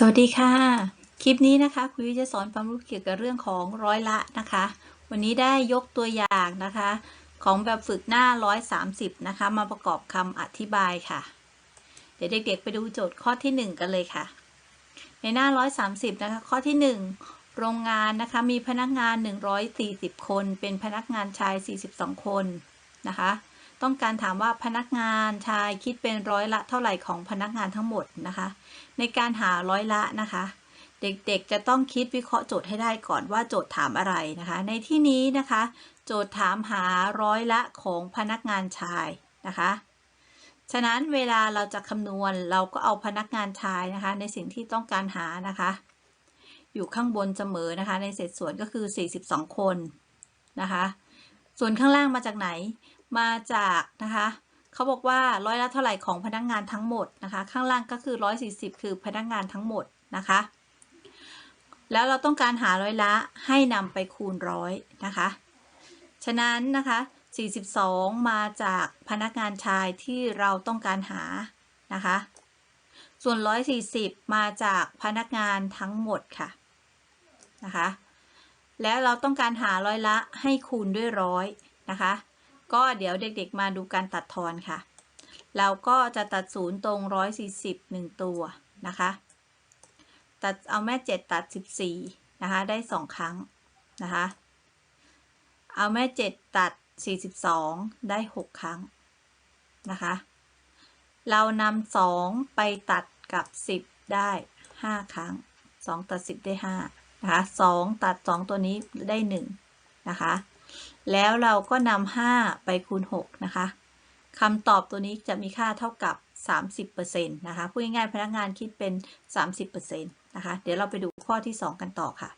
สวัสดีค่ะ คลิปนี้นะคะครูยุ้ยจะสอนความรู้เกี่ยวกับเรื่องของร้อยละนะคะ วันนี้ได้ยกตัวอย่างนะคะ ของแบบฝึกหน้า 130 นะคะ มาประกอบคำอธิบายค่ะ เดี๋ยวเด็กๆ ไปดูโจทย์ข้อที่ 1 กันเลยค่ะ ในหน้า 130 นะคะ ข้อที่ 1 โรงงานนะคะมีพนักงาน 140 คน เป็นพนักงานชาย 42 คนนะคะ ต้องการถามว่าพนักงานชายคิดเป็นร้อยละเท่าไหร่ของพนักงานทั้งหมดนะคะ ในการหาร้อยละนะคะ เด็กๆจะต้องคิดวิเคราะห์โจทย์ให้ได้ก่อนว่าโจทย์ถามอะไรนะคะ ในที่นี้นะคะ โจทย์ถามหาร้อยละของพนักงานชายนะคะฉะนั้นเวลาเราจะคำนวณเราก็เอาพนักงานชายนะคะ ในสิ่งที่ต้องการหานะคะ อยู่ข้างบนเสมอนะคะ ในเศษส่วนก็คือ 42 คนนะคะ ส่วนข้างล่างมาจากไหน มาจากนะคะเขาบอกว่าร้อยละเท่าไหร่ของพนักงานทั้งหมดนะคะ ข้างล่างก็คือ 140 คือพนักงานทั้งหมดนะคะ แล้วเราต้องการหาร้อยละให้นำไปคูณร้อยนะคะ ฉะนั้นนะคะ 42 มาจากพนักงานชายที่เราต้องการหานะคะ ส่วน 140 มาจากพนักงานทั้งหมดค่ะนะคะ แล้วเราต้องการหาร้อยละให้คูณด้วยร้อยนะคะ ก็เดี๋ยวเด็กๆมาดูการตัดทอนค่ะ เราก็จะตัดศูนย์ตรง 140 1 ตัวนะคะ ตัดเอาแม่ 7 ตัด 14 นะคะ ได้ 2 ครั้งนะคะ เอาแม่ 7 ตัด 42 ได้ 6 ครั้งนะคะ เรานำ2ไปตัดกับ 10 ได้ 5 ครั้ง 2 ตัด 10 ได้ 5 นะคะ 2 ตัด 2 ตัวนี้ได้ 1 นะคะ แล้วเราก็นำ5ไปคูณ 6 นะคะคำตอบตัวนี้จะมีค่าเท่ากับ 30%นะคะ พูดง่ายๆ พนักงานคิดเป็น 30%นะคะ เดี๋ยวเราไปดูข้อที่ 2 กันต่อค่ะ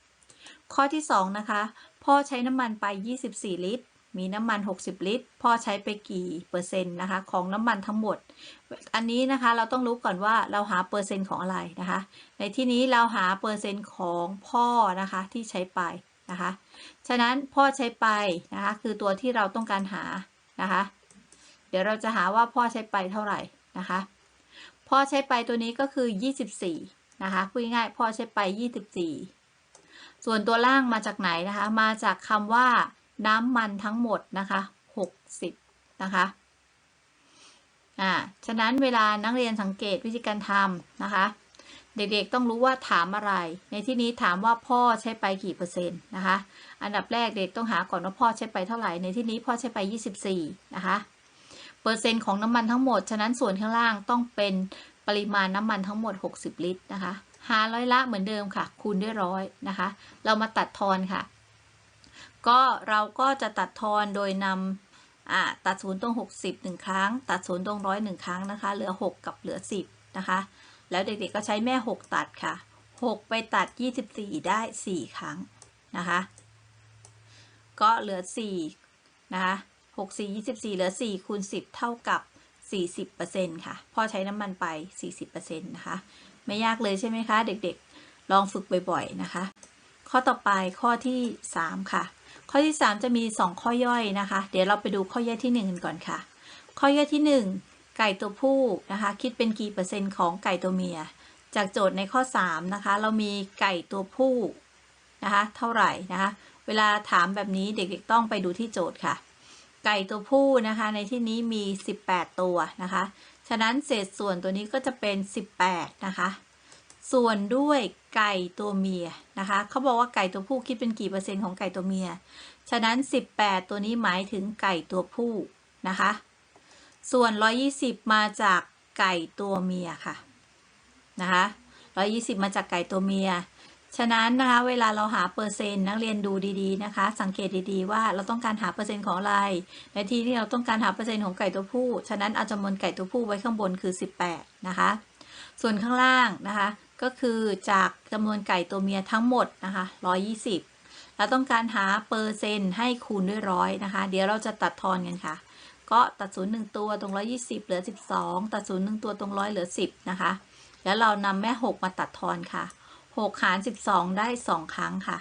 ข้อที่ 2 นะคะ พ่อใช้น้ำมันไป 24 ลิตร มีน้ำมัน 60 ลิตร พ่อใช้ไปกี่เปอร์เซ็นต์นะคะ ของน้ำมันทั้งหมด อันนี้นะคะเราต้องรู้ก่อนว่าเราหาเปอร์เซ็นต์ของอะไรนะคะ ในที่นี้เราหาเปอร์เซ็นต์ของพ่อนะคะที่ใช้ไป นะคะ ฉะนั้นพ่อใช้ไปนะคะคือตัวที่เราต้องการหานะคะ เดี๋ยวเราจะหาว่าพ่อใช้ไปเท่าไหร่นะคะ พ่อใช้ไปตัวนี้ก็คือ 24 นะคะพูดง่ายพ่อใช้ไป 24 ส่วนตัวล่างมาจากไหนนะคะ มาจากคำว่าน้ำมันทั้งหมดนะคะ 60 นะคะอ่าฉะนั้นเวลานักเรียนสังเกตวิธีการทำนะคะ เด็กๆต้องรู้ว่าถามอะไร ในที่นี้ถามว่าพ่อใช้ไปกี่เปอร์เซ็นต์นะคะ อันดับแรกเด็กต้องหาก่อนว่าพ่อใช้ไปเท่าไหร่ ในที่นี้พ่อใช้ไป 24 นะคะ เปอร์เซ็นต์ของน้ำมันทั้งหมด ฉะนั้นส่วนข้างล่างต้องเป็นปริมาณน้ำมันทั้งหมด 60 ลิตรนะคะหาร้อยละเหมือนเดิมค่ะ คูณด้วยร้อยนะคะ เรามาตัดทอนค่ะ ก็เราก็จะตัดทอนโดยนำตัดศูนย์ตรง 60 1 ครั้ง ตัดศูนย์ตรงร้อยหนึ่งครั้งนะคะ เหลือ 6 กับเหลือ 10 นะคะ แล้วเด็กๆก็ใช้แม่ 6 ตัดค่ะ 6 ไปตัด 24 ได้ 4 ครั้งนะคะ ก็เหลือ 4 นะคะ 6 4 24 เหลือ 4 คูณ 10 เท่ากับ 40%ค่ะ พ่อใช้น้ำมันไป 40%นะคะ ไม่ยากเลยใช่ไหมคะ เด็กๆ ลองฝึกบ่อยๆ นะคะ ข้อต่อไปข้อที่ 3 ค่ะ ข้อที่ 3 จะมี 2 ข้อย่อยนะคะ เดี๋ยวเราไปดูข้อย่อยที่ 1 กันก่อนค่ะ ข้อย่อยที่ 1 ไก่ตัวผู้นะคะ คิดเป็นกี่เปอร์เซ็นต์ของไก่ตัวเมีย จากโจทย์ในข้อ 3 นะคะ เรามีไก่ตัวผู้นะคะ เท่าไหร่นะคะ เวลาถามแบบนี้เด็กๆต้องไปดูที่โจทย์ค่ะ ไก่ตัวผู้นะคะ ในที่นี้มี 18 ตัวนะคะ ฉะนั้นเศษส่วนตัวนี้ก็จะเป็น 18 นะคะ ส่วนด้วยไก่ตัวเมียนะคะ เขาบอกว่าไก่ตัวผู้คิดเป็นกี่เปอร์เซ็นต์ของไก่ตัวเมีย ฉะนั้น 18 ตัวนี้หมายถึงไก่ตัวผู้นะคะ ส่วน 120 มาจากไก่ตัวเมียค่ะนะคะ120 มาจากไก่ตัวเมีย ฉะนั้นนะคะเวลาเราหาเปอร์เซ็นต์นักเรียนดูดีๆนะคะ สังเกตดีๆว่าเราต้องการหาเปอร์เซ็นต์ของอะไร ในที่ที่เราต้องการหาเปอร์เซ็นต์ของไก่ตัวผู้ ฉะนั้นเอาจำนวนไก่ตัวผู้ไว้ข้างบนคือ 18 นะคะ ส่วนข้างล่างนะคะ ก็คือจากจำนวนไก่ตัวเมียทั้งหมดนะคะ120 เราต้องการหาเปอร์เซ็นต์ให้คูณด้วยร้อยนะคะ เดี๋ยวเราจะตัดทอนกันค่ะ ก็ตัดศูนย์หนึ่งตัวตรง120เหลือ12ตัดศูนย์หนึ่งตัวตรงร้อยเหลือ10นะคะ แล้วเรานำแม่6มาตัดทอนค่ะ6หาร12ได้2ครั้งค่ะ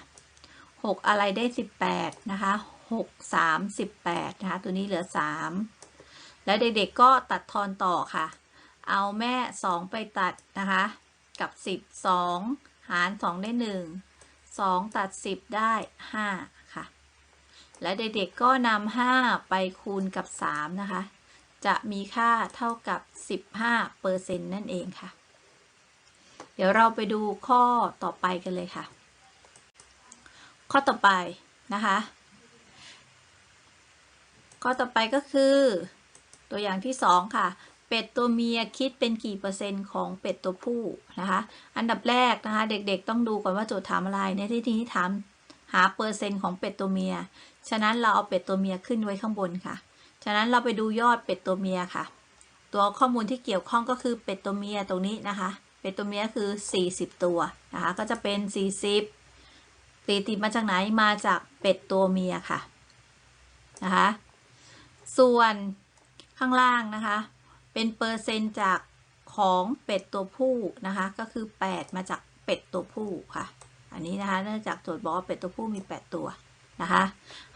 6อะไรได้18นะคะ6 3 18นะคะ ตัวนี้เหลือ3แล้วเด็กๆก็ตัดทอนต่อค่ะ เอาแม่2ไปตัดนะคะ กับ10 2หาร2ได้1 2ตัด10ได้5ค่ะ และเด็กๆก็นำ5ไปคูณกับ 3 นะคะ จะมีค่าเท่ากับ 15เปอร์เซ็นต์นั่นเองค่ะ เดี๋ยวเราไปดูข้อต่อไปกันเลยค่ะ ข้อต่อไปนะคะ ข้อต่อไปก็คือ ตัวอย่างที่ 2 ค่ะ เป็ดตัวเมียคิดเป็นกี่เปอร์เซ็นต์ของเป็ดตัวผู้นะคะ อันดับแรกนะคะ เด็กๆต้องดูก่อนว่าโจทย์ถามอะไรในที่นี้ถามหาเปอร์เซ็นต์ของเป็ดตัวเมีย ฉะนั้นเราเอาเป็ดตัวเมียขึ้นไว้ข้างบนค่ะ ฉะนั้นเราไปดูยอดเป็ดตัวเมียค่ะ ตัวข้อมูลที่เกี่ยวข้องก็คือเป็ดตัวเมียตรงนี้นะคะ เป็ดตัวเมียคือ 40 ตัวนะคะ ก็จะเป็น 40ตีติดมาจากไหน มาจากเป็ดตัวเมียค่ะ นะคะ ส่วนข้างล่างนะคะ เป็นเปอร์เซ็นต์จากของเป็ดตัวผู้นะคะ ก็คือ 8 มาจากเป็ดตัวผู้ค่ะ อันนี้นะคะ เนื่องจากโจทย์บอกว่าเป็ดตัวผู้มี 8 ตัว นะคะ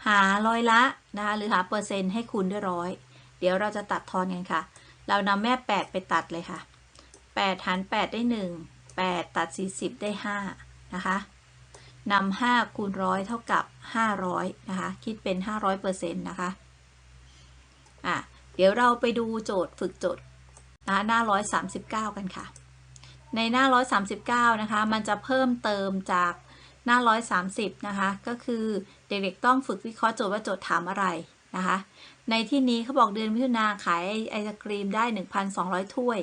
หาร้อยละนะคะหรือหาเปอร์เซ็นต์ให้คูณด้วยร้อยเดี๋ยวเราจะตัดทอนกันค่ะ เรานำแม่ 8 ไปตัดเลยค่ะ 8 หาร 8 ได้ 1 8 ตัด 40 ได้ 5 นะคะนำ5คูณร้อยเท่ากับ 500 นะคะ คิดเป็น 500เปอร์เซ็นต์นะคะอะเดี๋ยวเราไปดูโจทย์ฝึกโจทย์นะหน้า 139 กันค่ะ ในหน้า 139 นะคะ มันจะเพิ่มเติมจาก หน้า 130 นะคะ ก็คือเด็กๆต้องฝึกวิเคราะห์โจทย์ว่าโจทย์ถามอะไรนะคะ ในที่นี้เขาบอกเดือนมิถุนาขายไอศกรีมได้ 1,200 ถ้วย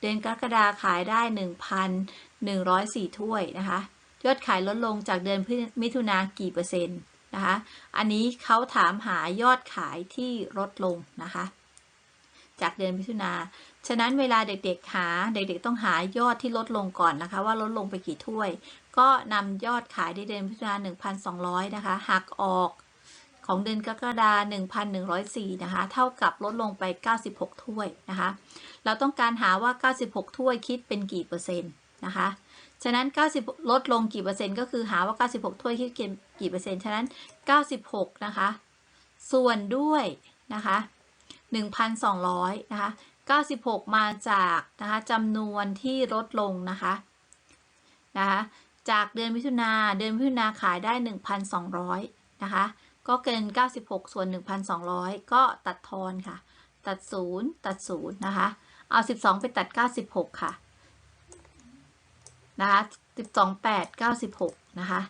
เดือนกรกฎาขายได้ 1,104 ถ้วยนะคะ ยอดขายลดลงจากเดือนมิถุนากี่เปอร์เซ็นต์นะคะ อันนี้เขาถามหายอดขายที่ลดลงนะคะ จากเดือนมิถุนา ฉะนั้นเวลาเด็กๆหาเด็กๆต้องหายอดที่ลดลงก่อนนะคะ ว่าลดลงไปกี่ถ้วย ก็นำยอดขายในเดือนมิถุนา1,200 นะคะ หักออกของเดือนกรกฎาคม1,104 นะคะ เท่ากับลดลงไป 96 ถ้วยนะคะ เราต้องการหาว่า 96 ถ้วยคิดเป็นกี่เปอร์เซ็นต์นะคะ ฉะนั้น 90 ลดลงกี่เปอร์เซ็นต์ก็คือหาว่า 96 ถ้วยคิดกี่เปอร์เซ็นต์ ฉะนั้น 96 นะคะ ส่วนด้วยนะคะ 1,200 นะคะ 96 มาจากนะคะจำนวนที่ลดลงนะคะ นะคะ จากเดือนมิถุนาเดือนมิถุนาขายได้ 1,200 นะคะ ก็เกิน 96 ส่วน 1,200 ก็ตัดทอนค่ะ ตัด 0 ตัด 0 นะคะ เอา 12 ไปตัด 96 ค่ะ นะคะ 12 8 96 นะคะ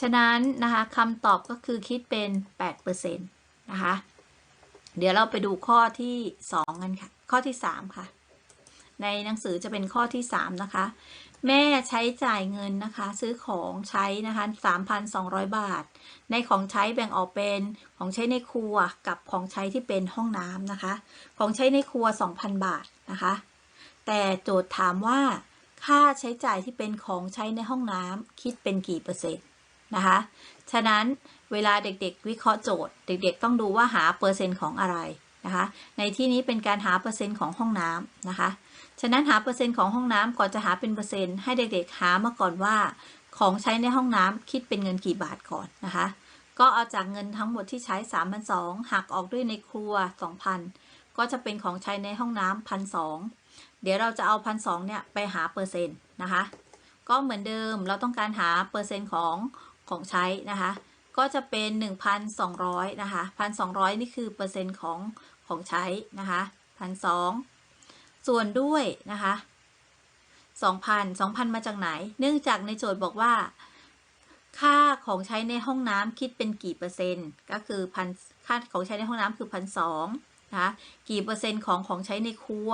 ฉะนั้นนะคะคำตอบก็คือคิดเป็น8%นะคะ เดี๋ยวเราไปดูข้อที่ 2 กันค่ะ ข้อที่ 3 ค่ะ ในหนังสือจะเป็นข้อที่ 3 นะคะ แม่ใช้จ่ายเงินนะคะ ซื้อของใช้นะคะ 3,200 บาท ในของใช้แบ่งออกเป็นของใช้ในครัวกับของใช้ที่เป็นห้องน้ำนะคะ ของใช้ในครัว 2,000 บาทนะคะ แต่โจทย์ถามว่าค่าใช้จ่ายที่เป็นของใช้ในห้องน้ำคิดเป็นกี่เปอร์เซ็นต์นะคะ ฉะนั้นเวลาเด็กๆ วิเคราะห์โจทย์ เด็กๆ ต้องดูว่าหาเปอร์เซ็นต์ของอะไรนะคะ ในที่นี้เป็นการหาเปอร์เซ็นต์ของห้องน้ำนะคะ ฉะนั้นหาเปอร์เซ็นต์ของห้องน้ำก่อนจะหาเป็นเปอร์เซ็นต์ให้เด็กๆหามาก่อนว่า ของใช้ในห้องน้ำคิดเป็นเงินกี่บาทก่อนนะคะ ก็เอาจากเงินทั้งหมดที่ใช้3 2 0 0หักออกด้วยในครัว 2,000 ก็จะเป็นของใช้ในห้องน้ำพันสเดี๋ยวเราจะเอาพันสเนี่ยไปหาเปอร์เซ็นต์นะคะ ก็เหมือนเดิมเราต้องการหาเปอร์เซ็นต์ของของใช้นะคะ ก็จะเป็น 1,200 นะคะ 1,200 นี่คือเปอร์เซ็นต์ของของใช้นะคะ 1,200 ส่วนด้วยนะคะ2,000 2,000 มาจากไหน เนื่องจากในโจทย์บอกว่า ค่าของใช้ในห้องน้ำคิดเป็นกี่เปอร์เซ็นต์ ก็คือพันค่าของใช้ในห้องน้ำคือพันสองนะคะกี่เปอร์เซ็นต์ของของใช้ในครัว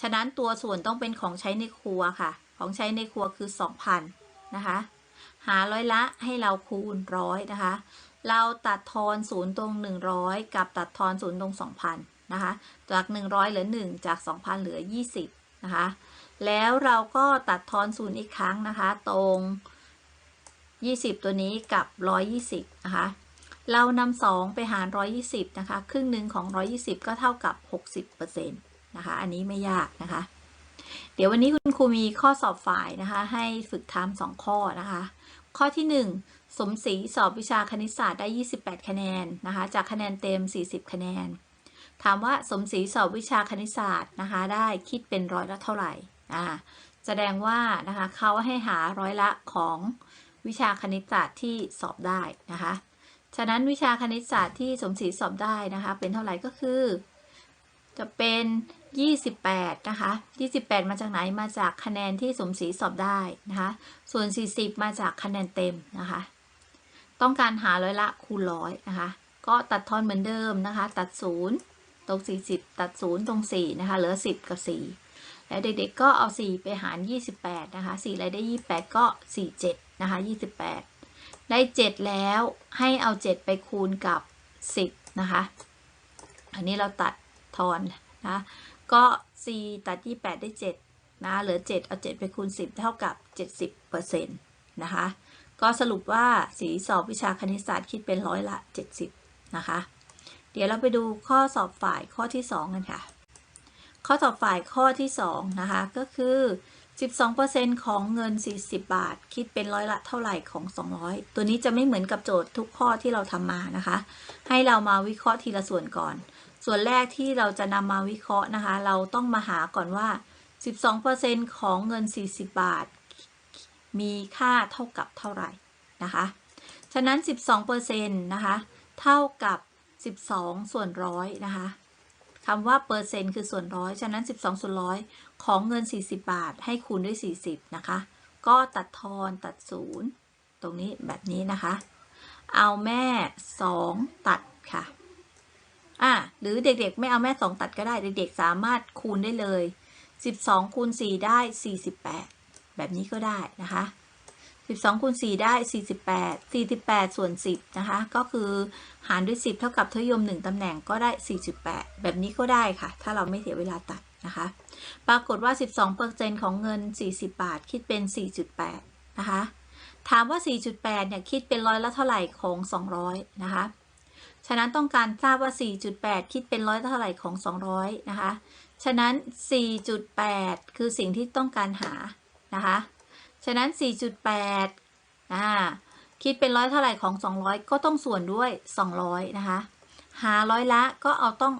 ฉะนั้นตัวส่วนต้องเป็นของใช้ในครัวค่ะ ของใช้ในครัวคือ 2,000นะคะหาร้อยละให้เราคูณร้อยนะคะ เราตัดทอนศูนย์ตรง 100 กับตัดทอนศูนย์ตรง 2,000 นะคะ จาก 100 เหลือ 1 จาก 2,000 เหลือ 20 นะคะ แล้วเราก็ตัดทอนศูนย์อีกครั้งนะคะ ตรง 20 ตัวนี้กับ 120 นะคะ เรานำ2ไปหาร 120 นะคะ ครึ่งหนึ่งของ 120 ก็เท่ากับ 60%นะคะ อันนี้ไม่ยากนะคะ เดี๋ยววันนี้คุณครูมีข้อสอบฝ่ายนะคะ ให้ฝึกทำสองข้อนะคะ ข้อที่ 1สมศรีสอบวิชาคณิตศาสตร์ได้ 28 คะแนนนะคะ จากคะแนนเต็ม 40 คะแนน ถามว่าสมศรีสอบวิชาคณิตศาสตร์นะคะ ได้คิดเป็นร้อยละเท่าไหร่อ่าแสดงว่านะคะเขาให้หาร้อยละของวิชาคณิตศาสตร์ที่สอบได้นะคะ ฉะนั้นวิชาคณิตศาสตร์ที่สมศรีสอบได้นะคะ เป็นเท่าไหร่ก็คือ จะเป็น 28 นะคะ 28 มาจากไหน มาจากคะแนนที่สมศรีสอบได้นะคะ ส่วน 40 มาจากคะแนนเต็มนะคะ ต้องการหาร้อยละคูณร้อยนะคะ ก็ตัดทอนเหมือนเดิมนะคะ ตัด0 ตรง 40 ตัด 0 ตรง 4 นะคะ เหลือ 10 กับ 4 แล้วเด็กๆก็เอา 4 ไปหาร 28 นะคะ 4 อะไรได้ 28 ก็ 47 นะคะ 28 ได้ 7 แล้วให้เอา 7 ไปคูณกับ 10 นะคะ อันนี้เราตัดทอนนะ ก็ 4 ตัด 28 ได้ 7 นะ เหลือ 7 เอา 7 ไปคูณ 10 เท่ากับ 70%นะคะ ก็สรุปว่าสีสอบวิชาคณิตศาสตร์คิดเป็นร้อยละ 70 นะคะ เดี๋ยวเราไปดูข้อสอบฝ่ายข้อที่ 2 กันค่ะ ข้อสอบฝ่ายข้อที่ 2 นะคะ ก็คือ 12%ของเงิน 40 บาท คิดเป็นร้อยละเท่าไหร่ของ 200 ตัวนี้จะไม่เหมือนกับโจทย์ทุกข้อที่เราทำมานะคะ ให้เรามาวิเคราะห์ทีละส่วนก่อน ส่วนแรกที่เราจะนำมาวิเคราะห์นะคะ เราต้องมาหาก่อนว่า 12%ของเงิน 40 บาท มีค่าเท่ากับเท่าไหร่นะคะ ฉะนั้น 12%นะคะ เท่ากับ 12 ส่วนร้อยนะคะคำว่าเปอร์เซ็นต์คือส่วนร้อย ฉะนั้น 12 ส่วนร้อยของเงิน 40 บาท ให้คูณด้วย 40 นะคะ ก็ตัดทอนตัด0ตรงนี้แบบนี้นะคะ เอาแม่ 2 ตัดค่ะ อะ หรือเด็กๆ ไม่เอาแม่ 2 ตัดก็ได้ เด็กๆ สามารถคูณได้เลย 12 คูณ 4 ได้ 48 แบบนี้ก็ได้นะคะ 12คูณ4ได้ 48 48 ส่วน 10 นะคะ ก็คือหารด้วย 10 เท่ากับทยม 1ตำแหน่งก็ได้ 48 แบบนี้ก็ได้ค่ะ ถ้าเราไม่เสียเวลาตัดนะคะ ปรากฏว่า 12%ของเงิน 40 บาท คิดเป็น 4.8 นะคะ ถามว่า 4.8 เนี่ย คิดเป็นร้อยละเท่าไหร่ของ 200 นะคะ ฉะนั้นต้องการทราบว่า 4.8 คิดเป็นร้อยละเท่าไหร่ของ 200 นะคะ ฉะนั้น 4.8 คือสิ่งที่ต้องการหา นะคะ ฉะนั้น 4.8อ่าคิดเป็นร้อยเท่าไหร่ของ 200 ก็ต้องส่วนด้วย 200 นะคะ หาร้อยละก็เอาต้อง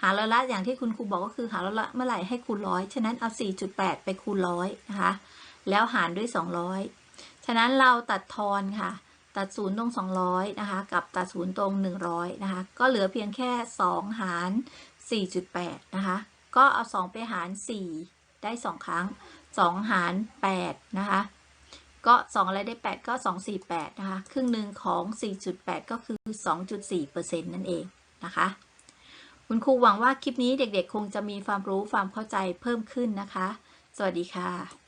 หาร้อยละอย่างที่คุณครูบอกก็คือหาร้อยละเมื่อไหร่ให้คูณร้อยฉะนั้นเอา 4.8 ไปคูณร้อยนะคะ แล้วหารด้วย 200 ฉะนั้นเราตัดทอนค่ะ ตัดศูนย์ตรง 200 นะคะ กับตัดศูนย์ตรง 100 นะคะ ก็เหลือเพียงแค่ 2 หาร 4.8 นะคะ ก็เอา 2 ไปหาร 4 ได้ 2 ครั้ง 2 หาร 8 นะคะ ก็ 2 อะไรได้ 8 ก็ 2 4 8 นะคะ ครึ่งหนึ่งของ 4.8 ก็คือ 2.4%นั่นเองนะคะ คุณครูหวังว่าคลิปนี้เด็กๆ คงจะมีความรู้ความเข้าใจเพิ่มขึ้นนะคะ สวัสดีค่ะ